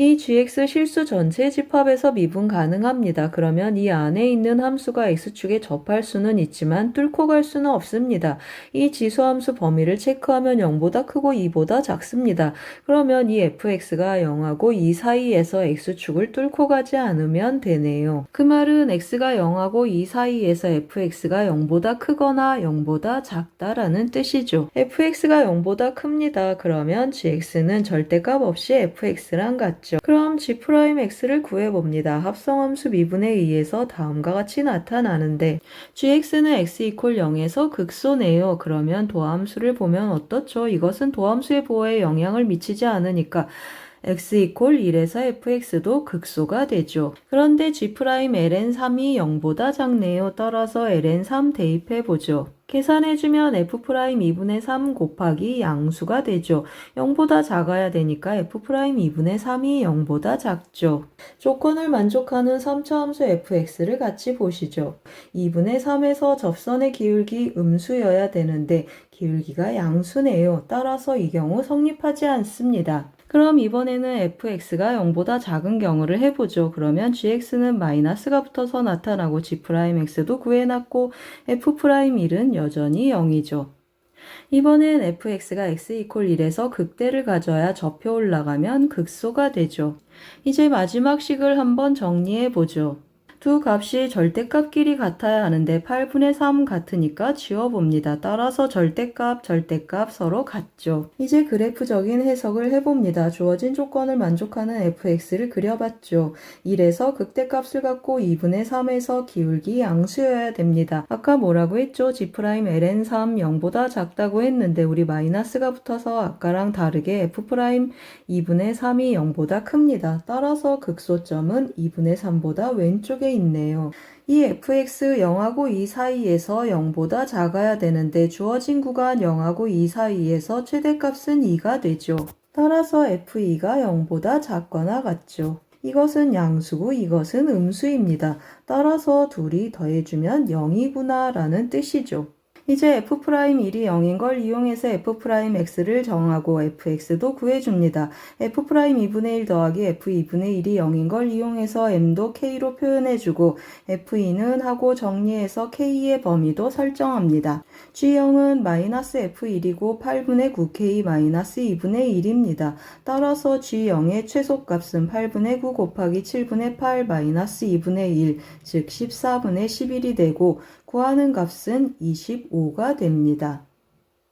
이 gx 실수 전체 집합에서 미분 가능합니다. 그러면 이 안에 있는 함수가 x축에 접할 수는 있지만 뚫고 갈 수는 없습니다. 이 지수함수 범위를 체크하면 0보다 크고 2보다 작습니다. 그러면 이 fx가 0하고 2 사이에서 x축을 뚫고 가지 않으면 되네요. 그 말은 x가 0하고 2 사이에서 fx가 0보다 크거나 0보다 작다라는 뜻이죠. fx가 0보다 큽니다. 그러면 gx는 절대값 없이 fx랑 같죠. 그럼 g'x를 구해봅니다. 합성함수 미분에 의해서 다음과 같이 나타나는데 gx는 x 이퀄 0에서 극소네요. 그러면 도함수를 보면 어떻죠? 이것은 도함수의 보호에 영향을 미치지 않으니까 x 이퀄 1에서 fx도 극소가 되죠. 그런데 g'ln3이 0보다 작네요. 따라서 ln3 대입해 보죠. 계산해주면 f'2분의 3 곱하기 양수가 되죠. 0보다 작아야 되니까 f'2분의 3이 0보다 작죠. 조건을 만족하는 3차 함수 fx를 같이 보시죠. 2분의 3에서 접선의 기울기 음수여야 되는데 기울기가 양수네요. 따라서 이 경우 성립하지 않습니다. 그럼 이번에는 fx가 0보다 작은 경우를 해보죠. 그러면 gx는 마이너스가 붙어서 나타나고 g'x도 구해놨고 f'1은 여전히 0이죠. 이번엔 fx가 x 이퀄 1에서 극대를 가져야 접혀 올라가면 극소가 되죠. 이제 마지막 식을 한번 정리해 보죠. 두 값이 절대값끼리 같아야 하는데 8분의 3 같으니까 지워봅니다. 따라서 절대값, 절대값 서로 같죠. 이제 그래프적인 해석을 해봅니다. 주어진 조건을 만족하는 fx를 그려봤죠. 1에서 극대값을 갖고 2분의 3에서 기울기 양수여야 됩니다. 아까 뭐라고 했죠? g'ln3 0보다 작다고 했는데 우리 마이너스가 붙어서 아까랑 다르게 f' 2분의 3이 0보다 큽니다. 따라서 극소점은 2분의 3보다 왼쪽에 있네요. 이 fx 0하고 2 사이에서 0보다 작아야 되는데 주어진 구간 0하고 2 사이에서 최대값은 2가 되죠. 따라서 f2가 0보다 작거나 같죠. 이것은 양수고 이것은 음수입니다. 따라서 둘이 더해주면 0이구나 라는 뜻이죠. 이제 f'1이 0인 걸 이용해서 f'x를 정하고 fx도 구해줍니다. f'2분의 1 더하기 f2분의 1이 0인 걸 이용해서 m도 k로 표현해주고 f2는 하고 정리해서 k의 범위도 설정합니다. g0은 마이너스 f1이고 8분의 9k 마이너스 2분의 1입니다. 따라서 g0의 최소값은 8분의 9 곱하기 7분의 8 마이너스 2분의 1, 즉 14분의 11이 되고 구하는 값은 25가 됩니다.